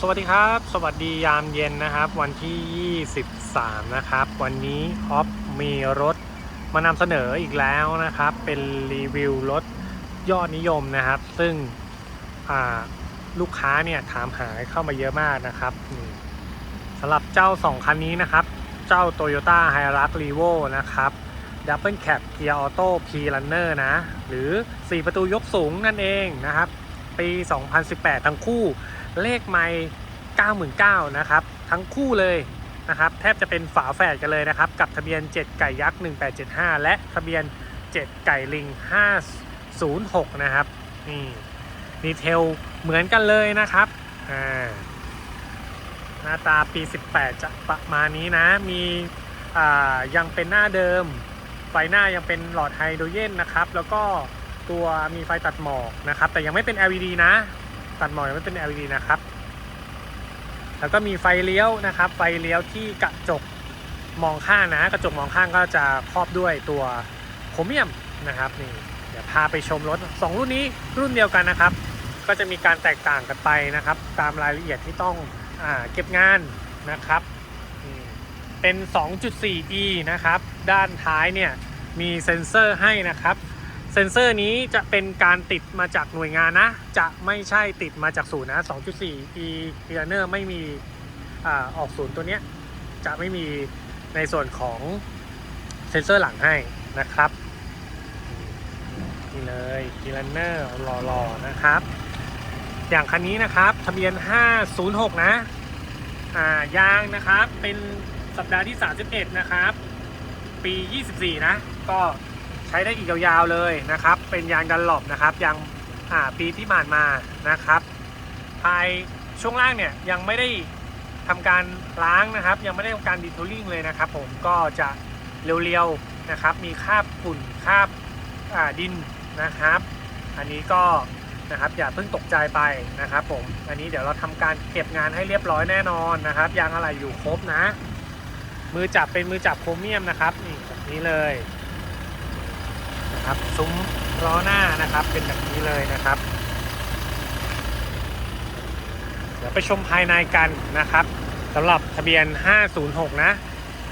สวัสดีครับ สวัสดียามเย็นนะครับ วันที่ 23 นะครับ วันนี้ออฟมีรถมานำเสนออีกแล้วนะครับ เป็นรีวิวรถยอดนิยมนะครับ ซึ่งลูกค้าเนี่ยถามหาเข้ามาเยอะมากนะครับสำหรับเจ้า 2 คันนี้นะครับ เจ้า Toyota h i r u x r e v o นะครับ Double Cab Gear Auto P Runner นะ หรือ 4 ประตูยกสูงนั่นเองนะครับ ปี 2018 ทั้งคู่ เลขไม่99,000นะครับ ทั้งคู่เลยนะครับ แทบจะเป็นฝาแฝดกันเลยนะครับ กับทะเบียน 7 ไก่ยักษ์ 1875 และทะเบียน 7 ไก่ลิง 506 นะครับ นี่ดีเทลเหมือนกันเลยนะครับอ่าหน้าตาปี 18 จะประมาณนี้นะ มีอ่ายังเป็นหน้าเดิม ไฟหน้ายังเป็นหลอดไฮโดรเจนนะครับ แล้วก็ตัวมีไฟตัดหมอกนะครับ แต่ยังไม่เป็น LED นะ ตัดหมอกยังไม่เป็น LED นะครับ แล้วก็มีไฟเลี้ยวนะครับ ไฟเลี้ยวที่กระจกมองข้างนะ กระจกมองข้างก็จะครอบด้วยตัวโครเมียมนะครับนี่เดี๋ยวพาไปชมรถ 2 รุ่นนี้รุ่นเดียวกันนะครับ ก็จะมีการแตกต่างกันไปนะครับ ตามรายละเอียดที่ต้องอเก็บงานนะครับ เป็น 2.4e นะครับ ด้านท้ายเนี่ยมีเซ็นเซอร์ให้นะครับ เซนเซอร์นี้จะเป็นการติดมาจากหน่วยงานนะ จะไม่ใช่ติดมาจากศูนย์นะ 2.4 e p l a n e r ไม่มีอออกศูนย์ตัวเนี้ยจะไม่มีในส่วนของเซนเซอร์หลังให้นะครับนี่เลย p l a n e r หล่อๆนะครับ อย่างคันนี้นะครับ ทะเบียน 506 นะ อ่ายางนะครับ เป็นสัปดาห์ที่ 31 นะครับ ปี 24 นะ ก็ ใช้ได้อีกยาวๆเลยนะครับ เป็นยางดันหลบนะครับยางปีที่ผ่านมานะครับ ภายช่วงล่างเนี่ยยังไม่ได้ทำการล้างนะครับ ยังไม่ได้ทำการดีทูลิ่งเลยนะครับ ผมก็จะเรียวๆนะครับ มีคราบฝุ่นคราบาดินนะครับ อันนี้ก็นะครับอย่าเพิ่งตกใจไปนะครับ ผมอันนี้เดี๋ยวเราทำการเก็บงานให้เรียบร้อยแน่นอนนะครับยางอะไรอยู่ครบนะ มือจับเป็นมือจับโครเมียมนะครับนี่แบบนี้เลย นะครับซุ้มล้อหน้านะครับเป็นแบบนี้เลยนะครับเดี๋ยวไปชมภายในกันนะครับสำหรับทะเบียน 506 นะ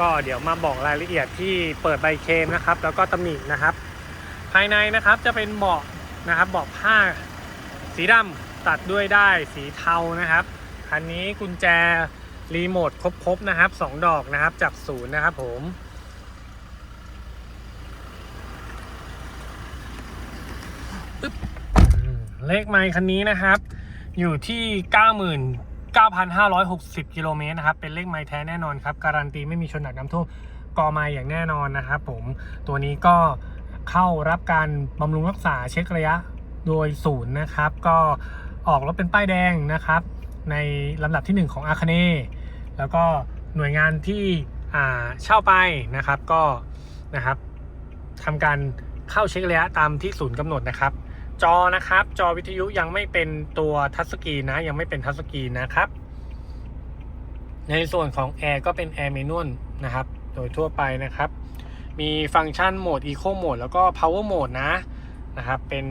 ก็เดี๋ยวมาบอกรายละเอียดที่เปิดใบเคมนะครับ แล้วก็ตำหนินะครับ ภายในนะครับจะเป็นเบาะนะครับเบาะผ้าสีดำตัดด้วยได้สีเทานะครับคันนี้กุญแจรีโมทครบๆนะครับสองดอกนะครับจากศูนย์นะครับผมปึ๊บอืม เลขไมค์คันนี้นะครับ อยู่ที่ 99,560 กิโลเมตรนะครับ เป็นเลขไมค์แท้แน่นอนครับ การันตีไม่มีชนหนักน้ำท่วมกอไมค์อย่างแน่นอนนะครับผมตัวนี้ก็เข้ารับการบำรุงรักษาเช็คระยะโดยศูนย์นะครับ ก็ออกรถเป็นป้ายแดงนะครับ ในลำดับที่ 1 ของอาคเนแล้วก็หน่วยงานที่อ่าเช่าไปนะครับก็นะครับทำการเข้าเช็คระยะตามที่ศูนย์กำหนดนะครับ จอนะครับ จอวิทยุยังไม่เป็นตัวทัชสกรีนนะ ยังไม่เป็นทัชสกรีนนะครับ ในส่วนของแอร์ก็เป็นแอร์เมนวลนะครับ โดยทั่วไปนะครับ มีฟังก์ชันโหมด Eco Mode แล้วก็ Power Mode นะนะครับเป็น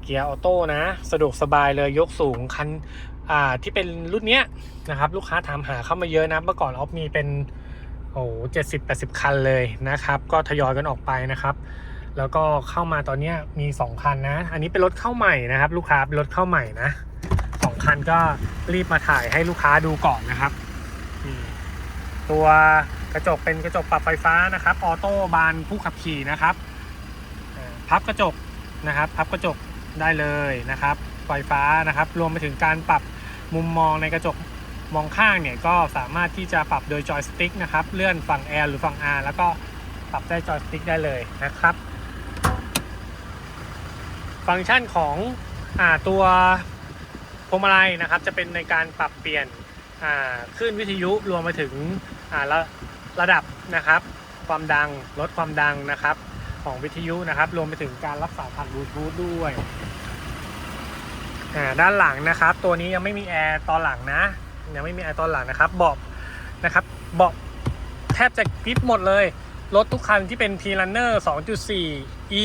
เกียร์ออโต้นะ สะดวกสบายเลยยกสูงคันที่เป็นรุ่นเนี้ยนะครับ ลูกค้าถามหาเข้ามาเยอะนะเมื่อก่อนออฟมีเป็นโอ้เจ็ดสิบแปดสิบคันเลยนะครับ ก็ทยอยกันออกไปนะครับ แล้วก็เข้ามาตอนนี้มี 2 คันนะ อันนี้เป็นรถเข้าใหม่นะครับ ลูกค้าเป็นรถเข้าใหม่นะสองคันก็รีบมาถ่ายให้ลูกค้าดูก่อนนะครับตัวกระจกเป็นกระจกปรับไฟฟ้านะครับออโต้บานผู้ขับขี่นะครับพับกระจกนะครับ พับกระจกได้เลยนะครับ ไฟฟ้านะครับ รวมไปถึงการปรับมุมมองในกระจกมองข้างเนี่ยก็สามารถที่จะปรับโดยจอยสติ๊กนะครับ เลื่อนฝั่ง L หรือฝั่ง R แล้วก็ปรับได้จอยสติ๊กได้เลยนะครับ ฟังก์ชันของอตัวพวงมาลัยนะครับ จะเป็นในการปรับเปลี่ยนอ่าคลื่นวิทยุรวมไปถึงระระดับนะครับ ความดังลดความดังนะครับ ของวิทยุนะครับ รวมไปถึงการรับสายผ่านบลูทูธด้วยด้านหลังนะครับ ตัวนี้ยังไม่มีแอร์ตอนหลังนะยังไม่มีแอร์ตอนหลังนะครับเบาะนะครับเบาะแทบจะกริปหมดเลยรถทุกคันที่เป็น P Runner 2.4 E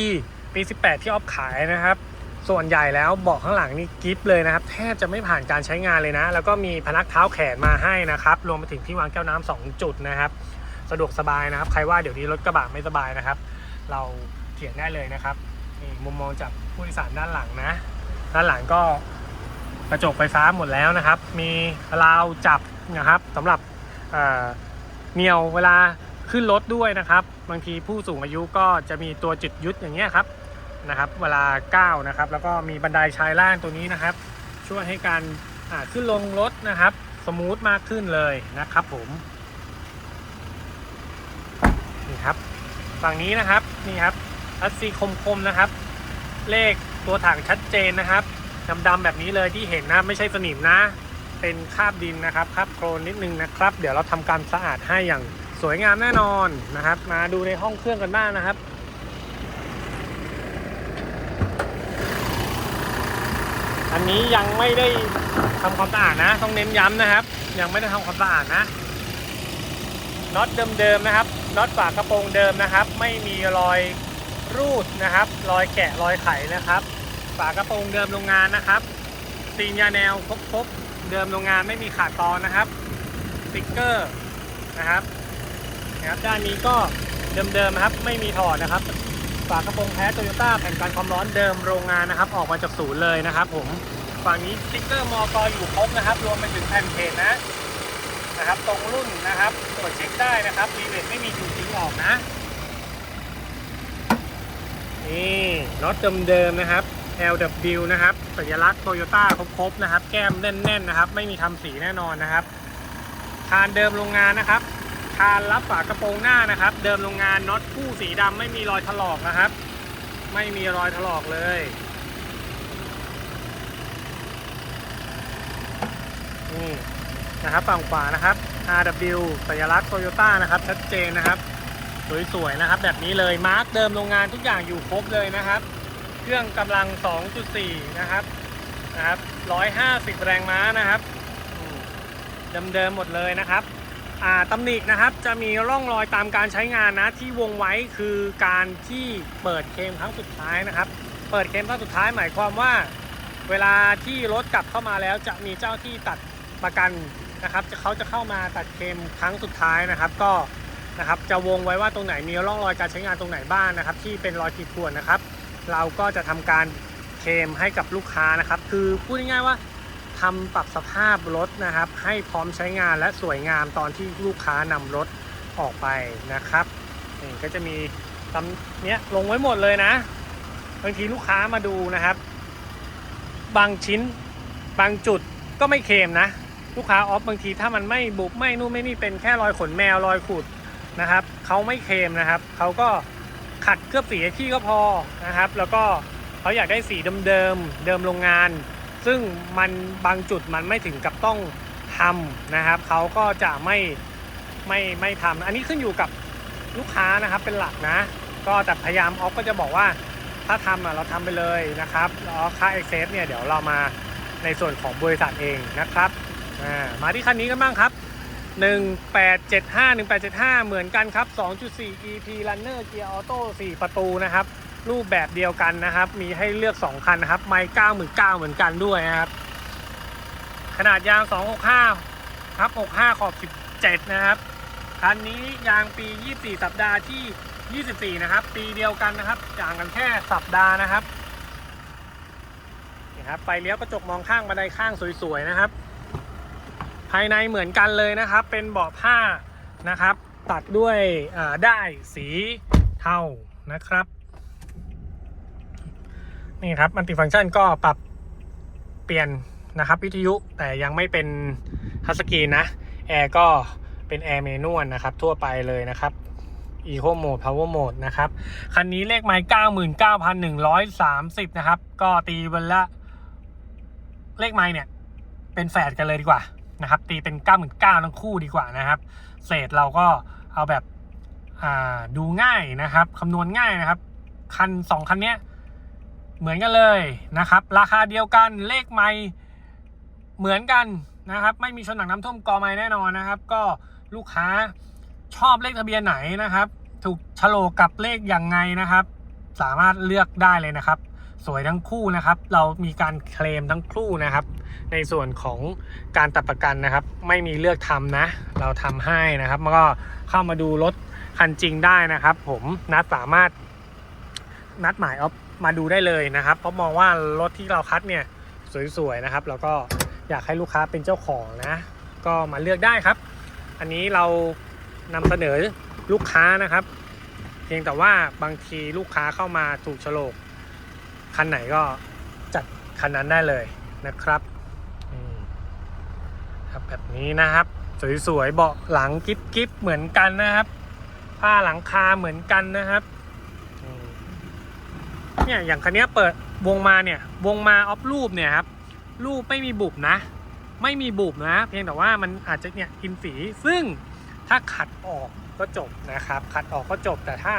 ปี 18 ที่ออฟขายนะครับ ส่วนใหญ่แล้วเบาะข้างหลังนี่กิฟเลยนะครับ แทบจะไม่ผ่านการใช้งานเลยนะ แล้วก็มีพนักเท้าแขนมาให้นะครับ รวมไปถึงที่วางแก้วน้ำสองจุดนะครับ สะดวกสบายนะครับ ใครว่าเดี๋ยวนี้รถกระบะไม่สบายนะครับ เราเถียงได้เลยนะครับนี่มุมมองจากผู้โดยสารด้านหลังนะ ด้านหลังก็กระจกไฟฟ้าหมดแล้วนะครับ มีราวจับนะครับสำหรับเอ่อเหนียวเวลาขึ้นรถด้วยนะครับ บางทีผู้สูงอายุก็จะมีตัวจุดยุดอย่างเงี้ยครับ นะครับ เวลาก้าวนะครับ แล้วก็มีบันไดชายล่างตัวนี้นะครับ ช่วยให้การขึ้นลงรถนะครับ สมูทมากขึ้นเลยนะครับผมนี่ครับฝั่งนี้นะครับนี่ครับรัสซีคมๆนะครับ เลขตัวถังชัดเจนนะครับดำๆแบบนี้เลยที่เห็นนะไม่ใช่สนิมนะ เป็นคราบดินนะครับคราบโครนนิดนึงนะครับ เดี๋ยวเราทำการสะอาดให้อย่างสวยงามแน่นอนนะครับ มาดูในห้องเครื่องกันบ้างนะครับ นี้ยังไม่ได้ทำความสะอาดนะ ต้องเน้นย้ำนะครับ ยังไม่ได้ทำความสะอาดนะน็อตเดิมๆนะครับน็อตฝากระโปรงเดิมนะครับ ไม่มีรอยรูดนะครับ รอยแกะรอยไขนะครับ ฝากระโปรงเดิมโรงงานนะครับซีนยาแนวครบๆเดิมโรงงานไม่มีขาดตอนนะครับสติ๊กเกอร์นะครับนะครับด้านนี้ก็เดิมๆนะครับ ไม่มีถอดนะครับ ฝากระโปรงแท้โตโยต้าแผ่นกันความร้อนเดิมโรงงานนะครับ ออกมาจากศูนย์เลยนะครับผม ฝั่งนี้สติ๊กเกอร์มอกอยู่ครบนะครับ รวมไปถึงแผ่นเพจนะนะครับ ตรงรุ่นนะครับตรวจเช็คได้นะครับรีเวทไม่มีถูกทิ้งออกนะนี่น็อตเดิมๆนะครับ LW นะครับ สัญลักษณ์โตโยต้าครบๆนะครับ แก้มแน่นๆนะครับ ไม่มีทำสีแน่นอนนะครับ คานเดิมโรงงานนะครับ คานรับฝากระโปรงหน้านะครับ เดิมโรงงานน็อตคู่สีดำไม่มีรอยถลอกนะครับ ไม่มีรอยถลอกเลย นี่นะครับฝั่งขวานะครับ RW สัญลักษณ์โตโยต้านะครับชัดเจนนะครับ สวยๆนะครับ แบบนี้เลยมาร์กเดิมโรงงานทุกอย่างอยู่ครบเลยนะครับ เครื่องกำลัง 2.4 นะครับนะครับ150 แรงม้านะครับเดิมๆหมดเลยนะครับอ่าตำหนินะครับจะมีร่องรอยตามการใช้งานนะที่วงไว้คือการที่เปิดเคมครั้งสุดท้ายนะครับ เปิดเคมครั้งสุดท้ายหมายความว่า เวลาที่รถกลับเข้ามาแล้วจะมีเจ้าที่ตัด ประกันนะครับจะเขาจะเข้ามาตัดเคมครั้งสุดท้ายนะครับ ก็นะครับจะวงไว้ว่าตรงไหนมีร่องรอยการใช้งานตรงไหนบ้างนะครับ ที่เป็นรอยขีดข่วนนะครับ เราก็จะทำการเคมให้กับลูกค้านะครับ คือพูดง่ายๆว่าทำปรับสภาพรถนะครับ ให้พร้อมใช้งานและสวยงามตอนที่ลูกค้านำรถออกไปนะครับนี่ก็จะมีตำเนี้ยลงไว้หมดเลยนะบางทีลูกค้ามาดูนะครับ บางชิ้นบางจุดก็ไม่เคลมนะ ลูกค้าออฟบางทีถ้ามันไม่บุบไม่นู่นไม่นี่เป็นแค่รอยขนแมวรอยขุดนะครับเขาไม่เคลมนะครับเขาก็ขัดเคลือบสีให้ที่ก็พอนะครับ แล้วก็เขาอยากได้สีเดิมๆเดิมโรงงาน ซึ่งมันบางจุดมันไม่ถึงกับต้องทำนะครับเขาก็จะไม่ไม่ไม่ทำอันนี้ขึ้นอยู่กับลูกค้านะครับเป็นหลักนะ ก็แต่พยายามออฟก็จะบอกว่าถ้าทำอะเราทำไปเลยนะครับแล้วค่า Excess เนี่ยเดี๋ยวเรามาในส่วนของบริษัทเองนะครับ อ่ามาที่คันนี้กันบ้างครับ 1875 1875 เหมือนกันครับ 2.4 EP Runner Gear Auto 4ประตูนะครับ รูปแบบเดียวกันนะครับ มีให้เลือก 2 คันนะครับ ไมค์99เหมือนกันด้วยนะครับ ขนาดยาง 265ครับ65 ขอบ 17 นะครับคันนี้ยางปี 24 สัปดาห์ที่ 24 นะครับ ปีเดียวกันนะครับต่างกันแค่สัปดาห์นะครับนี่ครับไฟเลี้ยวกระจกมองข้างบันไดข้างสวยๆนะครับ ภายในเหมือนกันเลยนะครับ เป็นเบาะผ้านะครับ ตัดด้วยได้สีเทานะครับนี่ครับมัลติฟังก์ชันก็ปรับเปลี่ยนนะครับวิทยุแต่ยังไม่เป็นทัชสกรีนนะแอร์ก็เป็นแอร์เมนวลนะครับ ทั่วไปเลยนะครับ Eco Mode Power Mode นะครับ คันนี้เลขไมล์99,130 นะครับ ก็ตีวันละเลขไมล์เนี่ย เป็นแฝดกันเลยดีกว่า นะครับ ตีเป็น 9 9 0 0 0ทั้งคู่ดีกว่านะครับ เศษเราก็เอาแบบดูง่ายนะครับคำนวณง่ายนะครับ คัน 2 คันเนี้ยเหมือนกันเลยนะครับ ราคาเดียวกันเลขไม้เหมือนกันนะครับ ไม่มีชนหนักน้ำท่วมกอไม้แน่นอนนะครับ ก็ลูกค้าชอบเลขทะเบียนไหนนะครับ ถูกโลกกับเลขอย่างไงนะครับ สามารถเลือกได้เลยนะครับ สวยทั้งคู่นะครับ เรามีการเคลมทั้งคู่นะครับ ในส่วนของการตัดประกันนะครับ ไม่มีเลือกทำนะ เราทำให้นะครับแล้วก็เข้ามาดูรถคันจริงได้นะครับ ผมนัดสามารถนัดหมายออฟมาดูได้เลยนะครับ เพราะมองว่ารถที่เราคัดเนี่ยสวยๆนะครับ แล้วก็อยากให้ลูกค้าเป็นเจ้าของนะ ก็มาเลือกได้ครับ อันนี้เรานำเสนอลูกค้านะครับ เพียงแต่ว่าบางทีลูกค้าเข้ามาถูกโฉลก คันไหนก็จัดคันนั้นได้เลยนะครับครับแบบนี้นะครับ สวยๆเบาะหลังกิ๊บกิ๊บเหมือนกันนะครับ ผ้าหลังคาเหมือนกันนะครับเนี่ยอย่างคันนี้เปิดวงมาเนี่ยวงมาออฟรูปเนี่ยครับรูปไม่มีบุบนะ ไม่มีบุบนะ เพียงแต่ว่ามันอาจจะเนี่ยกินสีซึ่งถ้าขัดออกก็จบนะครับ ขัดออกก็จบแต่ถ้า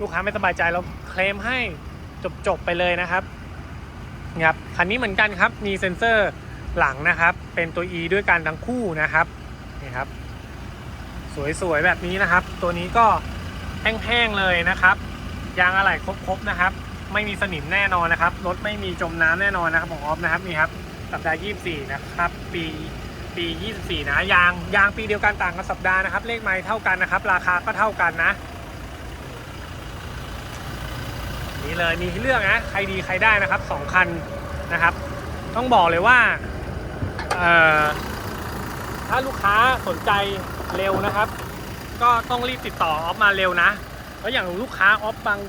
ลูกค้าไม่สบายใจเราเคลมให้ จบๆไปเลยนะครับนี่ครับคันนี้เหมือนกันครับมีเซ็นเซอร์หลังนะครับ เป็นตัว E ด้วยกันทั้งคู่นะครับนี่ครับ สวยๆแบบนี้นะครับ ตัวนี้ก็แห้งๆเลยนะครับยางอะไหล่ครบๆนะครับ ไม่มีสนิมแน่นอนนะครับรถไม่มีจมน้ำแน่นอนนะครับของออฟนะครับนี่ครับสัปดาห์ 24 นะครับ ปีปี 24 นะยางยางปีเดียวกันต่างกันสัปดาห์นะครับ เลขไม้เท่ากันนะครับ ราคาก็เท่ากันนะ นี่เลยมีให้เลือกนะใครดีใครได้นะครับสองคันนะครับ ต้องบอกเลยว่าถ้าลูกค้าสนใจเร็วนะครับ ก็ต้องรีบติดต่อออฟมาเร็วนะเพราะอย่างลูกค้าออฟบาง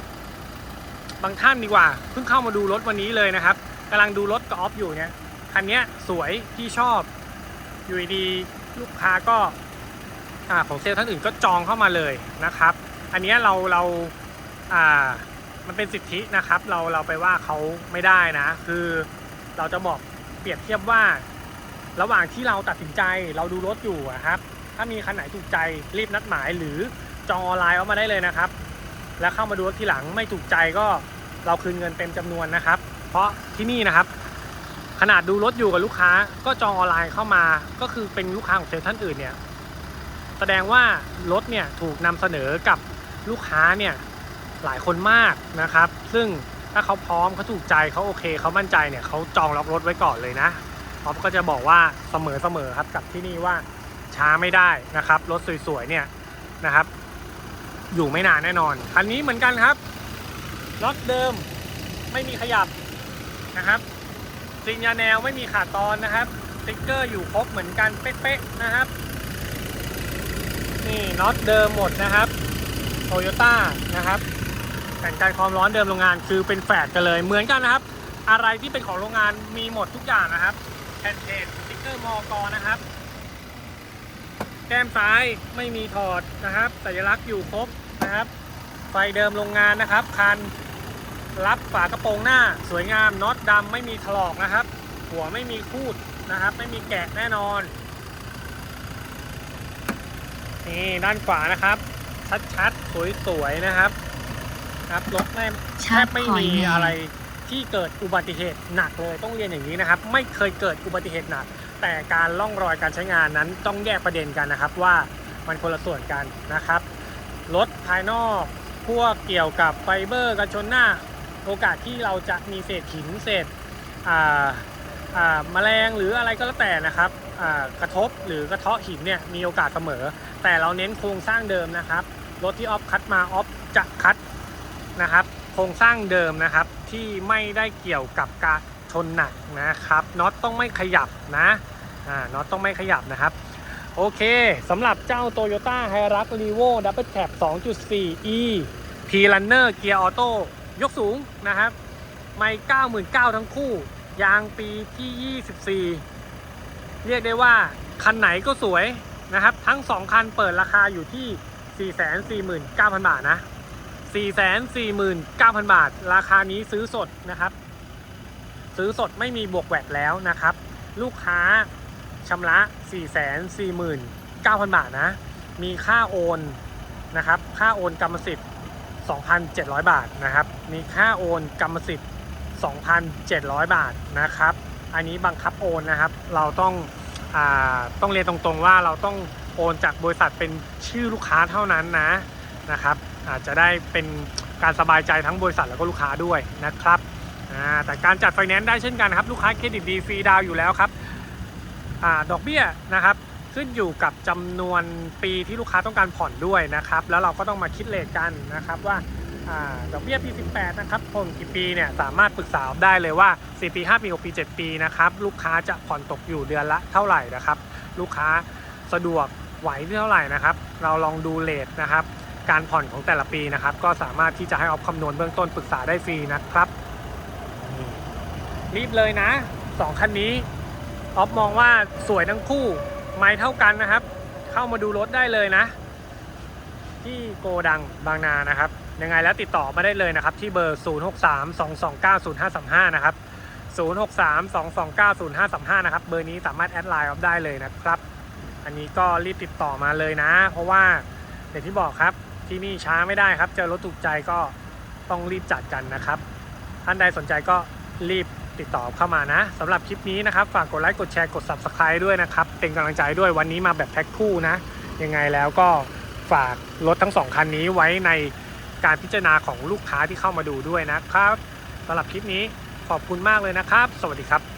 บางท่านดีกว่าเพิ่งเข้ามาดูรถวันนี้เลยนะครับกำลังดูรถกับออฟอยู่เนี่ยคันนี้สวยพี่ชอบอยู่ดีลูกค้าก็ของเซลล์ท่านอื่นก็จองเข้ามาเลยนะครับ อันนี้เราเราอ่า มันเป็นสิทธินะครับ เราเราไปว่าเขาไม่ได้นะ คือเราจะบอกเปรียบเทียบว่า ระหว่างที่เราตัดสินใจเราดูรถอยู่ครับ ถ้ามีคันไหนถูกใจรีบนัดหมายหรือจองออนไลน์เอามาได้เลยนะครับ แล้วเข้ามาดูรถทีหลังไม่ถูกใจก็เราคืนเงินเต็มจำนวนนะครับ เพราะที่นี่นะครับ ขนาดดูรถอยู่กับลูกค้า ก็จองออนไลน์เข้ามา ก็คือเป็นลูกค้าของเซลล์ท่านอื่นเนี่ยแสดงว่ารถเนี่ยถูกนำเสนอกับลูกค้าเนี่ย หลายคนมากนะครับ ซึ่งถ้าเขาพร้อมเขาถูกใจเขาโอเคเขามั่นใจเนี่ยเขาจองล็อกรถไว้ก่อนเลยนะพร้อมก็จะบอกว่าเสมอเสมอครับกับที่นี่ว่าช้าไม่ได้นะครับ รถสวยๆเนี่ยนะครับ อยู่ไม่นานแน่นอน คันนี้เหมือนกันครับล็อตเดิมไม่มีขยับนะครับซิงยาแนวไม่มีขาดตอนนะครับสติ๊กเกอร์อยู่ครบเหมือนกันเป๊ะๆนะครับ นี่น็อตเดิมหมดนะครับโตโยต้านะครับ แผ่นกันความร้อนเดิมโรงงานคือเป็นแฝดกันเลยเหมือนกันนะครับ อะไรที่เป็นของโรงงานมีหมดทุกอย่างนะครับแผ่นเทสสติ๊กเกอร์มอกนะครับ แก้มซ้ายไม่มีถอดนะครับ สัญลักษณ์อยู่ครบนะครับ ไฟเดิมโรงงานนะครับ คันรับฝากระโปรงหน้าสวยงามน็อตดำไม่มีถลอกนะครับ หัวไม่มีคูดนะครับ ไม่มีแกะแน่นอนนี่ด้านขวานะครับ ชัดๆสวยๆนะครับ ครับรถแม่แทชาบร์จไม่คอยมีแมอะไรนที่เกิดอุบัติเหตุหนักเลยต้องเรียนอย่างนี้นะครับ ไม่เคยเกิดอุบัติเหตุหนัก แต่การล่องรอยการใช้งานนั้นต้องแยกประเด็นกันนะครับว่ามันคนละส่วนกันนะครับรถภายนอกพวกเกี่ยวกับไฟเบอร์กันชนหน้า โอกาสที่เราจะมีเศษหินเศษอ่าอ่าแมลงหรืออะไรก็แล้วแต่นะครับอ่ากระทบหรือกระเทาะหินเนี่ยมีโอกาสเสมอ แต่เราเน้นโครงสร้างเดิมนะครับรถที่ออฟคัดมาออฟจะคัด นะครับ โครงสร้างเดิมนะครับที่ไม่ได้เกี่ยวกับการชนหนักนะครับน็อตต้องไม่ขยับนะอ่าน็อตต้องไม่ขยับนะครับ โอเคสำหรับเจ้า Toyota h i r u x r e v o Double Cab 2.4 E P Runner เกียร์ออโต้ยกสูงนะครับ ไม่99,000 ทั้งคู่ ยางปีที่ 24 เรียกได้ว่า คันไหนก็สวยนะครับ ทั้ง 2 คันเปิดราคาอยู่ที่ 449,000 บาทนะ 449,000 บาท ราคานี้ซื้อสดนะครับ ซื้อสดไม่มีบวกแวดแล้วนะครับ ลูกค้าชำระ 449,000 บาทนะ มีค่าโอนนะครับ ค่าโอนกรรมสิทธิ์ 2,700 บาทนะครับ มีค่าโอนกรรมสิทธิ์ 2,700 บาทนะครับ อันนี้บังคับโอนนะครับ เราต้องอต้องเรียนตรงๆว่าเราต้องโอนจากบริษัทเป็นชื่อลูกค้าเท่านั้นนะนะครับ อาจจะได้เป็นการสบายใจทั้งบริษัทแล้วก็ลูกค้าด้วยนะครับแต่การจัดไฟแนนซ์ได้เช่นกันครับ ลูกค้าเครดิตดีฟรีดาวอยู่แล้วครับอดอกเบี้ยนะครับขึ้นอยู่กับจำนวนปีที่ลูกค้าต้องการผ่อนด้วยนะครับ แล้วเราก็ต้องมาคิดเลทกันนะครับว่าอดอกเบี้ยปี 18 นะครับผ่อนกี่ปีเนี่ยสามารถปรึกษาได้เลยว่า 4 ปี 5 ปี 6 ปี 7 ปีนะครับลูกค้าจะผ่อนตกอยู่เดือนละเท่าไหร่นะครับ ลูกค้าสะดวกไหวที่เท่าไหร่นะครับ เราลองดูเลทนะครับ การผ่อนของแต่ละปีนะครับ ก็สามารถที่จะให้ออฟคำนวณเบื้องต้นปรึกษาได้ฟรีนะครับรีบเลยนะสองคันนี้ออฟมองว่าสวยทั้งคู่ไม่เท่ากันนะครับ เข้ามาดูรถได้เลยนะ ที่โกดังบางนานะครับ ยังไงแล้วติดต่อมาได้เลยนะครับ ที่เบอร์ 0632290535 นะครับ 0632290535 นะครับ เบอร์นี้สามารถแอดไลน์ออฟได้เลยนะครับ อันนี้ก็รีบติดต่อมาเลยนะ เพราะว่าอย่างที่บอกครับ ที่นี่ช้าไม่ได้ครับ เจอรถถูกใจก็ต้องรีบจัดกันนะครับ ท่านใดสนใจก็รีบติดต่อเข้ามานะสำหรับคลิปนี้นะครับ ฝากกดไลค์กดแชร์กด Subscribe ด้วยนะครับ เป็นกำลังใจด้วยวันนี้มาแบบแพ็คคู่นะ ยังไงแล้วก็ฝากรถทั้งสองคันนี้ไว้ในการพิจารณาของลูกค้าที่เข้ามาดูด้วยนะครับสำหรับคลิปนี้ขอบคุณมากเลยนะครับ สวัสดีครับ